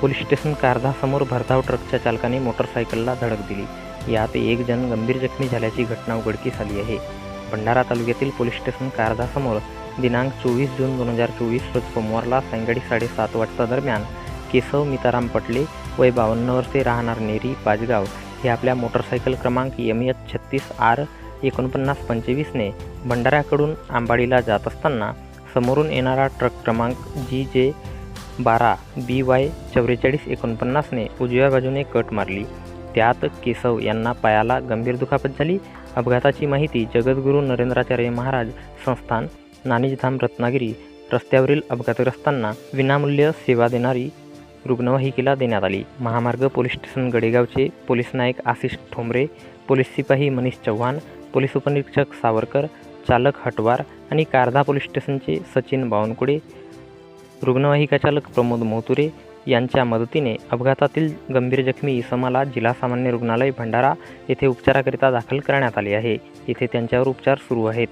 Police station कारधासमोर भरधाव ट्रकच्या चालकाने मोटरसायकलला धडक दिली. यात एक जण गंभीर जखमी झाल्याची घटना उघडकीस आली आहे. भंडारा तालुक्यातील पोलीस स्टेशन कारधासमोर दिनांक चोवीस जून दोन हजार चोवीस रोज सोमवारला सायंकाळी साडेसात वाजता दरम्यान केशव मिताराम पटले वय बावन्न वर्षे राहणार नेरी पाचगाव हे आपल्या मोटरसायकल क्रमांक एम एच छत्तीस आर एकोणपन्नास पंचवीसने भंडाऱ्याकडून आंबाडीला जात असताना समोरून येणारा ट्रक क्रमांक जी जे बारा. बी. वाय. चौवेचाळीस एकोणपन्नासने उजव्या बाजूने कट मारली. त्यात केशव यांना पायाला गंभीर दुखापत झाली. अपघाताची माहिती जगद्गुरू नरेंद्राचार्य महाराज संस्थान नाणीजधाम रत्नागिरी रस्त्यावरील अपघातग्रस्तांना विनामूल्य सेवा देणारी रुग्णवाहिकेला देण्यात आली. महामार्ग पोलीस स्टेशन गडेगावचे पोलीस नायक आशिष ठोंबरे पोलीस सिपाही मनीष चव्हाण पोलीस उपनिरीक्षक सावरकर चालक हटवार आणि कारधा पोलीस स्टेशनचे सचिन बावनकुळे रुग्णवाहिका चालक प्रमोद मोतुरे यांच्या मदतीने अपघातातील गंभीर जखमी इसमाला जिल्हा सामान्य रुग्णालय भंडारा येथे उपचाराकरिता दाखल करण्यात आले आहे. येथे त्यांच्यावर उपचार सुरू आहेत.